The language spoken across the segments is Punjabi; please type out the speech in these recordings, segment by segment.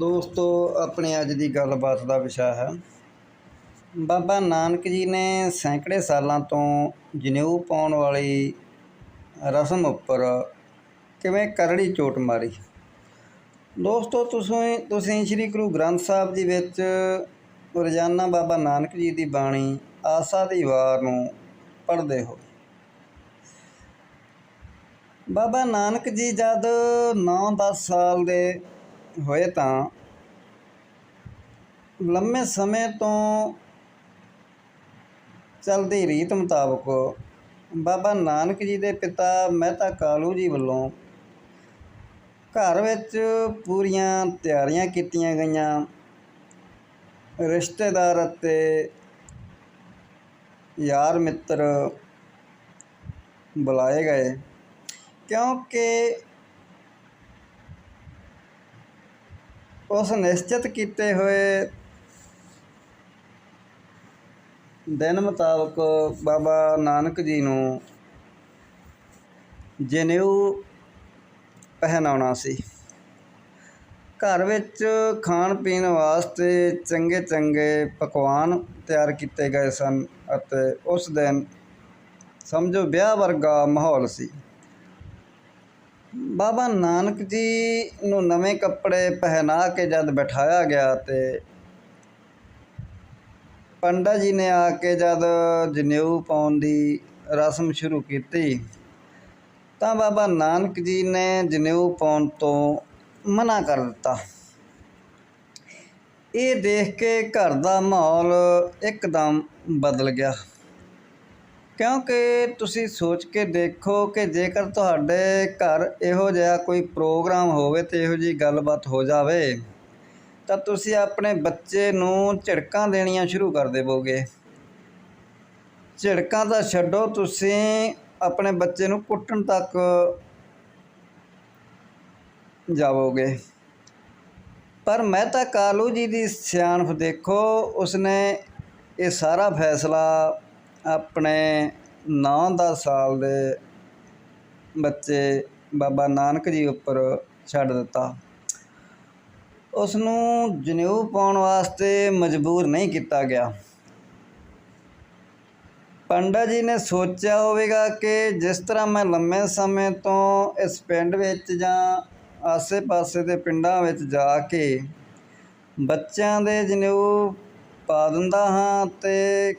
ਦੋਸਤੋ, ਆਪਣੇ ਅੱਜ ਦੀ ਗੱਲਬਾਤ ਦਾ ਵਿਸ਼ਾ ਹੈ। ਬਾਬਾ ਨਾਨਕ ਜੀ ਨੇ ਸੈਂਕੜੇ ਸਾਲਾਂ ਤੋਂ ਜਨੇਊ ਪਾਉਣ ਵਾਲੀ ਰਸਮ ਉੱਪਰ ਕਿਵੇਂ ਕਰੜੀ ਚੋਟ ਮਾਰੀ। ਦੋਸਤੋ, ਤੁਸੀਂ ਤੁਸੀਂ ਸ੍ਰੀ ਗੁਰੂ ਗ੍ਰੰਥ ਸਾਹਿਬ ਜੀ ਵਿੱਚ ਰੋਜ਼ਾਨਾ ਬਾਬਾ ਨਾਨਕ ਜੀ ਦੀ ਬਾਣੀ ਆਸਾ ਦੀ ਵਾਰ ਨੂੰ ਪੜ੍ਹਦੇ ਹੋ। ਬਾਬਾ ਨਾਨਕ ਜੀ ਜਦ 9-10 ਸਾਲ ਦੇ ਹੋਏ ਤਾਂ ਲੰਮੇ ਸਮੇਂ ਤੋਂ ਚੱਲਦੀ ਰੀਤ ਮੁਤਾਬਕ ਬਾਬਾ ਨਾਨਕ ਜੀ ਦੇ ਪਿਤਾ ਮਹਿਤਾ ਕਾਲੂ ਜੀ ਵੱਲੋਂ ਘਰ ਵਿੱਚ ਪੂਰੀਆਂ ਤਿਆਰੀਆਂ ਕੀਤੀਆਂ ਗਈਆਂ। ਰਿਸ਼ਤੇਦਾਰ ਅਤੇ ਯਾਰ ਮਿੱਤਰ ਬੁਲਾਏ ਗਏ ਕਿਉਂਕਿ ਉਸ ਨਿਸ਼ਚਿਤ ਕੀਤੇ ਹੋਏ ਦਿਨ ਮੁਤਾਬਕ ਬਾਬਾ ਨਾਨਕ ਜੀ ਨੂੰ ਜਨੇਊ ਪਹਿਨਾਉਣਾ ਸੀ। ਘਰ ਵਿੱਚ ਖਾਣ ਪੀਣ ਵਾਸਤੇ ਚੰਗੇ ਚੰਗੇ ਪਕਵਾਨ ਤਿਆਰ ਕੀਤੇ ਗਏ ਸਨ ਅਤੇ ਉਸ ਦਿਨ ਸਮਝੋ ਵਿਆਹ ਵਰਗਾ ਮਾਹੌਲ ਸੀ। ਬਾਬਾ ਨਾਨਕ ਜੀ ਨੂੰ ਨਵੇਂ ਕੱਪੜੇ ਪਹਿਨਾ ਕੇ ਜਦ ਬਿਠਾਇਆ ਗਿਆ ਤੇ ਪੰਡਾ ਜੀ ਨੇ ਆ ਕੇ ਜਦ ਜਨੇਊ ਪਾਉਣ ਦੀ ਰਸਮ ਸ਼ੁਰੂ ਕੀਤੀ, ਤਾਂ ਬਾਬਾ ਨਾਨਕ ਜੀ ਨੇ ਜਨੇਊ ਪਾਉਣ ਤੋਂ ਮਨਾ ਕਰ ਦਿੱਤਾ। ਇਹ ਦੇਖ ਕੇ ਘਰ ਦਾ ਮਾਹੌਲ ਇੱਕਦਮ ਬਦਲ ਗਿਆ। ਕਿਉਂਕਿ ਤੁਸੀਂ ਸੋਚ ਕੇ ਦੇਖੋ ਕਿ ਜੇਕਰ ਤੁਹਾਡੇ ਘਰ ਇਹੋ ਜਿਹਾ ਕੋਈ ਪ੍ਰੋਗਰਾਮ ਹੋਵੇ ਤੇ ਇਹੋ ਜੀ ਗੱਲਬਾਤ ਹੋ ਜਾਵੇ, ਤਾਂ ਤੁਸੀਂ ਆਪਣੇ ਬੱਚੇ ਨੂੰ ਝਿੜਕਾਂ ਦੇਣੀਆਂ ਸ਼ੁਰੂ ਕਰ ਦੇਵੋਗੇ। ਝਿੜਕਾਂ ਤਾਂ ਛੱਡੋ, ਤੁਸੀਂ ਆਪਣੇ ਬੱਚੇ ਨੂੰ ਕੁੱਟਣ ਤੱਕ ਜਾਵੋਗੇ। ਪਰ ਮਹਿਤਾ ਕਾਲੂ ਜੀ ਦੀ ਸਿਆਣਪ ਦੇਖੋ, ਉਸਨੇ ਇਹ ਸਾਰਾ ਫੈਸਲਾ ਆਪਣੇ ਨੌ ਦਸ ਸਾਲ ਦੇ ਬੱਚੇ ਬਾਬਾ ਨਾਨਕ ਜੀ ਉੱਪਰ ਛੱਡ ਦਿੱਤਾ। ਉਸ ਨੂੰ ਜਨੇਊ ਪਾਉਣ ਵਾਸਤੇ ਮਜਬੂਰ ਨਹੀਂ ਕੀਤਾ ਗਿਆ। ਪੰਡਾ ਜੀ ਨੇ ਸੋਚਿਆ ਹੋਵੇਗਾ ਕਿ ਜਿਸ ਤਰ੍ਹਾਂ ਮੈਂ ਲੰਮੇ ਸਮੇਂ ਤੋਂ ਇਸ ਪਿੰਡ ਵਿੱਚ ਜਾਂ ਆਸੇ-ਪਾਸੇ ਦੇ ਪਿੰਡਾਂ ਵਿੱਚ ਜਾ ਕੇ ਬੱਚਿਆਂ ਦੇ ਜਨੇਊ ਪਾ ਦਿੰਦਾ ਹਾਂ ਤੇ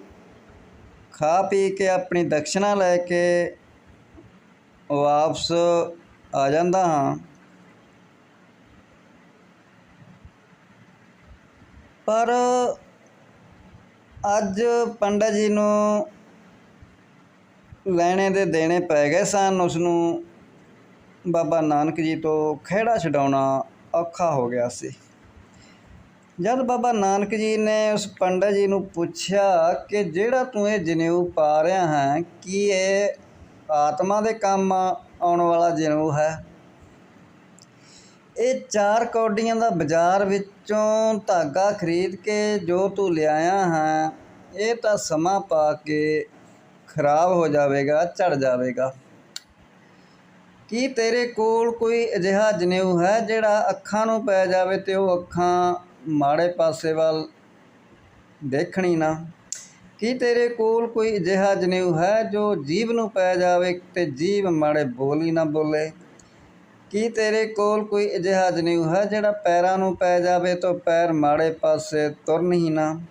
ਖਾ ਪੀ ਕੇ ਆਪਣੀ ਦਕਸ਼ਨਾ ਲੈ ਕੇ ਵਾਪਸ ਆ ਜਾਂਦਾ ਹਾਂ। ਪਰ ਅੱਜ ਪੰਡਤ ਜੀ ਨੂੰ ਲੈਣੇ ਦੇ ਦੇਣੇ ਪੈ ਗਏ ਸਨ। ਉਸ ਨੂੰ ਬਾਬਾ ਨਾਨਕ ਜੀ ਤੋਂ ਖਿਹੜਾ ਛਡਾਉਣਾ ਔਖਾ ਹੋ ਗਿਆ ਸੀ। ਜਦ ਬਾਬਾ ਨਾਨਕ ਜੀ ਨੇ ਉਸ ਪੰਡਤ ਜੀ ਨੂੰ ਪੁੱਛਿਆ ਕਿ ਜਿਹੜਾ ਤੂੰ ਇਹ ਜਨੇਊ ਪਾ ਰਿਹਾ ਹੈ, ਕੀ ਇਹ ਆਤਮਾ ਦੇ ਕੰਮ ਆਉਣ ਵਾਲਾ ਜਨੇਊ ਹੈ? ਇਹ ਚਾਰ ਕੌਡੀਆਂ ਦਾ ਬਾਜ਼ਾਰ ਵਿੱਚੋਂ ਧਾਗਾ ਖਰੀਦ ਕੇ ਜੋ ਤੂੰ ਲਿਆਇਆ ਹੈ, ਇਹ ਤਾਂ ਸਮਾਂ ਪਾ ਕੇ ਖਰਾਬ ਹੋ ਜਾਵੇਗਾ, ਝੜ ਜਾਵੇਗਾ। ਕੀ ਤੇਰੇ ਕੋਲ ਕੋਈ ਅਜਿਹਾ ਜਨੇਊ ਹੈ ਜਿਹੜਾ ਅੱਖਾਂ ਨੂੰ ਪੈ ਜਾਵੇ ਤੇ ਉਹ ਅੱਖਾਂ ਮਾੜੇ ਪਾਸੇ ਵੱਲ ਦੇਖਣੀ ਨਾ। ਕੀ ਤੇਰੇ ਕੋਲ ਕੋਈ ਅਜਿਹਾ ਜਨੇਊ ਹੈ ਜੋ ਜੀਵ ਨੂੰ ਪੈ ਜਾਵੇ ਤੇ ਜੀਵ ਮਾੜੇ ਬੋਲ ਹੀ ਨਾ ਬੋਲੇ? ਕੀ ਤੇਰੇ ਕੋਲ ਕੋਈ ਅਜਿਹਾ ਜਨੇਊ ਹੈ ਜਿਹੜਾ ਪੈਰਾਂ ਨੂੰ ਪੈ ਜਾਵੇ ਤਾਂ ਪੈਰ ਮਾੜੇ ਪਾਸੇ ਤੁਰਨ ਹੀ ਨਾ?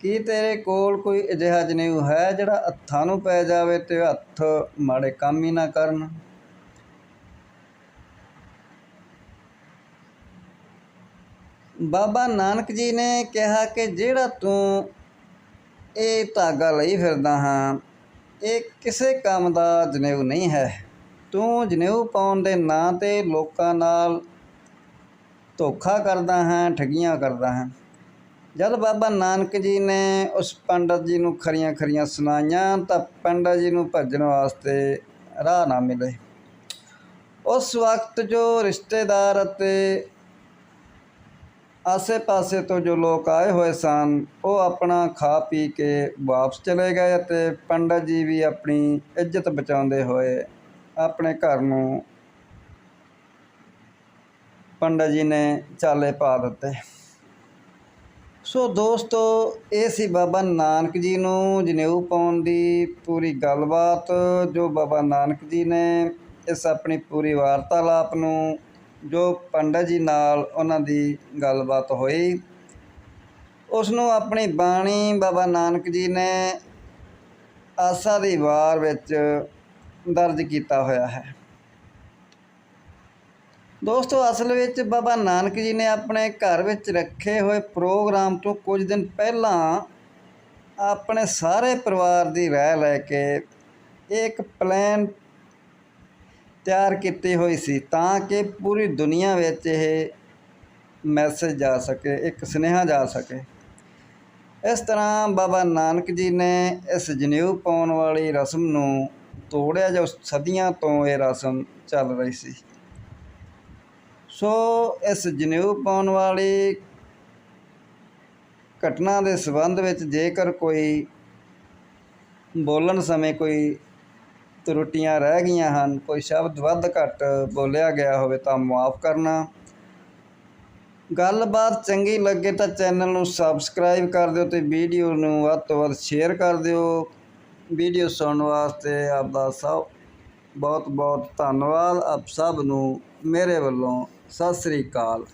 ਕੀ ਤੇਰੇ ਕੋਲ ਕੋਈ ਅਜਿਹਾ ਜਨੇਊ ਹੈ ਜਿਹੜਾ ਹੱਥਾਂ ਨੂੰ ਪੈ ਜਾਵੇ ਤੇ ਹੱਥ ਮਾੜੇ ਕੰਮ ਹੀ ਨਾ ਕਰਨ? ਬਾਬਾ ਨਾਨਕ ਜੀ ਨੇ ਕਿਹਾ ਕਿ ਜਿਹੜਾ ਤੂੰ ਇਹ ਧਾਗਾ ਲਈ ਫਿਰਦਾ ਹਾਂ, ਇਹ ਕਿਸੇ ਕੰਮ ਦਾ ਜਨੇਊ ਨਹੀਂ ਹੈ। ਤੂੰ ਜਨੇਊ ਪਾਉਣ ਦੇ ਨਾਂ ਤੇ ਲੋਕਾਂ ਨਾਲ ਧੋਖਾ ਕਰਦਾ ਹੈ, ਠੱਗੀਆਂ ਕਰਦਾ ਹੈ। ਜਦ ਬਾਬਾ ਨਾਨਕ ਜੀ ਨੇ ਉਸ ਪੰਡਤ ਜੀ ਨੂੰ ਖਰੀਆਂ ਖਰੀਆਂ ਸੁਣਾਈਆਂ, ਤਾਂ ਪੰਡਤ ਜੀ ਨੂੰ ਭੱਜਣ ਵਾਸਤੇ ਰਾਹ ਨਾ ਮਿਲੇ। ਉਸ ਵਕਤ ਜੋ ਰਿਸ਼ਤੇਦਾਰ ਅਤੇ ਆਸੇ-ਪਾਸੇ ਤੋਂ ਜੋ ਲੋਕ ਆਏ ਹੋਏ ਸਨ, ਉਹ ਆਪਣਾ ਖਾ ਪੀ ਕੇ ਵਾਪਸ ਚਲੇ ਗਏ ਅਤੇ ਪੰਡਤ ਜੀ ਵੀ ਆਪਣੀ ਇੱਜ਼ਤ ਬਚਾਉਂਦੇ ਹੋਏ ਆਪਣੇ ਘਰ ਨੂੰ ਪੰਡਤ ਜੀ ਨੇ ਚਾਲੇ ਪਾ ਦਿੱਤੇ। ਸੋ ਦੋਸਤੋ, ਇਹ ਸੀ ਬਾਬਾ ਨਾਨਕ ਜੀ ਨੂੰ ਜਨੇਊ ਪਾਉਣ ਦੀ ਪੂਰੀ ਗੱਲਬਾਤ, ਜੋ ਬਾਬਾ ਨਾਨਕ ਜੀ ਨੇ ਇਸ ਆਪਣੀ ਪੂਰੀ ਵਾਰਤਾਲਾਪ ਨੂੰ ਜੋ ਪੰਡਤ ਜੀ ਨਾਲ ਉਹਨਾਂ ਦੀ ਗੱਲਬਾਤ ਹੋਈ ਉਸ ਨੂੰ ਆਪਣੀ ਬਾਣੀ ਬਾਬਾ ਨਾਨਕ ਜੀ ਨੇ ਆਸਾ ਦੀ ਵਾਰ ਵਿੱਚ ਦਰਜ ਕੀਤਾ ਹੋਇਆ ਹੈ। ਦੋਸਤੋ, ਅਸਲ ਵਿੱਚ ਬਾਬਾ ਨਾਨਕ ਜੀ ਨੇ ਆਪਣੇ ਘਰ ਵਿੱਚ ਰੱਖੇ ਹੋਏ ਪ੍ਰੋਗਰਾਮ ਤੋਂ ਕੁਝ ਦਿਨ ਪਹਿਲਾਂ ਆਪਣੇ ਸਾਰੇ ਪਰਿਵਾਰ ਦੀ ਰਾਏ ਲੈ ਕੇ ਇੱਕ ਪਲਾਨ ਤਿਆਰ ਕੀਤੀ ਹੋਈ ਸੀ ਤਾਂ ਕਿ ਪੂਰੀ ਦੁਨੀਆ ਵਿੱਚ ਇਹ ਮੈਸੇਜ ਜਾ ਸਕੇ, ਇੱਕ ਸੁਨੇਹਾ ਜਾ ਸਕੇ। ਇਸ ਤਰ੍ਹਾਂ ਬਾਬਾ ਨਾਨਕ ਜੀ ਨੇ ਇਸ ਜਨੇਊ ਪਾਉਣ ਵਾਲੀ ਰਸਮ ਨੂੰ ਤੋੜਿਆ ਜੋ ਸਦੀਆਂ ਤੋਂ ਇਹ ਰਸਮ ਚੱਲ ਰਹੀ ਸੀ। ਸੋ ਇਸ ਜਨੇਊ ਪਾਉਣ ਵਾਲੀ ਘਟਨਾ ਦੇ ਸਬੰਧ ਵਿੱਚ ਜੇਕਰ ਕੋਈ ਬੋਲਣ ਸਮੇਂ ਕੋਈ ਤਰੁੱਟੀਆਂ ਰਹਿ ਗਈਆਂ ਹਨ, ਕੋਈ ਸ਼ਬਦ ਵੱਧ ਘੱਟ ਬੋਲਿਆ ਗਿਆ ਹੋਵੇ ਤਾਂ ਮਾਫ ਕਰਨਾ। ਗੱਲਬਾਤ ਚੰਗੀ ਲੱਗੇ ਤਾਂ ਚੈਨਲ ਨੂੰ ਸਬਸਕ੍ਰਾਈਬ ਕਰ ਦਿਓ ਤੇ ਵੀਡੀਓ ਨੂੰ ਵੱਧ ਤੋਂ ਵੱਧ ਸ਼ੇਅਰ ਕਰ ਦਿਓ। ਵੀਡੀਓ ਸੁਣਨ ਵਾਸਤੇ ਆਪ ਦਾ ਸਭ ਬਹੁਤ ਬਹੁਤ ਧੰਨਵਾਦ। ਆਪ ਸਭ ਨੂੰ ਮੇਰੇ ਵੱਲੋਂ ਸਤਿ ਸ੍ਰੀ ਅਕਾਲ।